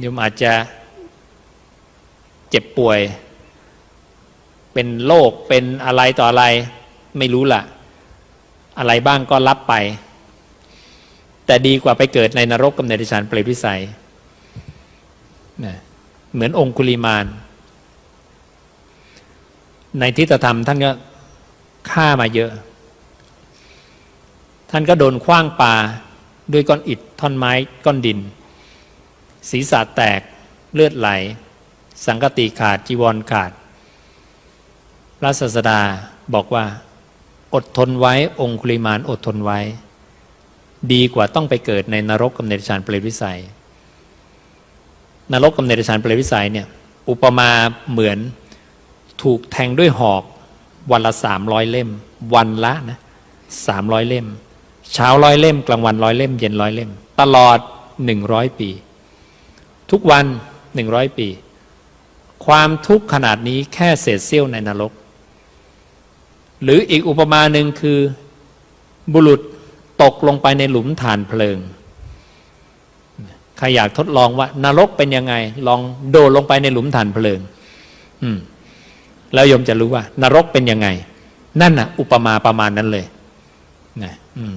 โยมอาจจะเจ็บป่วย เป็นโรคเป็นอะไรต่ออะไร ไม่รู้ล่ะ อะไรบ้างก็รับไป แต่ดีกว่าไปเกิดในนรกกับในดิฉันเปรตวิสัยนะเหมือนองคุลิมาน ในทิฏฐธรรมท่านก็ฆ่ามาเยอะ ท่านก็โดนคว้างปาด้วยก้อนอิฐท่อนไม้ก้อนดิน ศีรษะแตกเลือดไหล สังกติขาดจีวรขาด พระศาสดาบอกว่า อดทนไว้องคุลิมานอดทนไว้ ดีกว่าต้องไปเกิดในนรกกับเนรชานเปรตวิสัย นรกกับเนรชานเปรตวิสัยเนี่ยอุปมาเหมือนถูกแทงด้วยหอกวันละสามร้อยเล่ม วันละนะสามร้อยเล่ม เช้าร้อยเล่ม กลางวันร้อยเล่ม เย็นร้อยเล่ม ตลอดหนึ่งร้อยปี ทุกวันหนึ่งร้อยปี ความทุกข์ขนาดนี้แค่เศษเสี้ยวในนรก หรืออีกอุปมาหนึ่งคือบุรุษตกลงไปในหลุมฐานเพลิง ใครอยากทดลองว่านรกเป็นยังไง ลองโดดลงไปในหลุมฐานเพลิง อืม แล้วโยมจะรู้ว่า นรกเป็นยังไง นั่นน่ะ อุปมาประมาณนั้นเลยนะอืม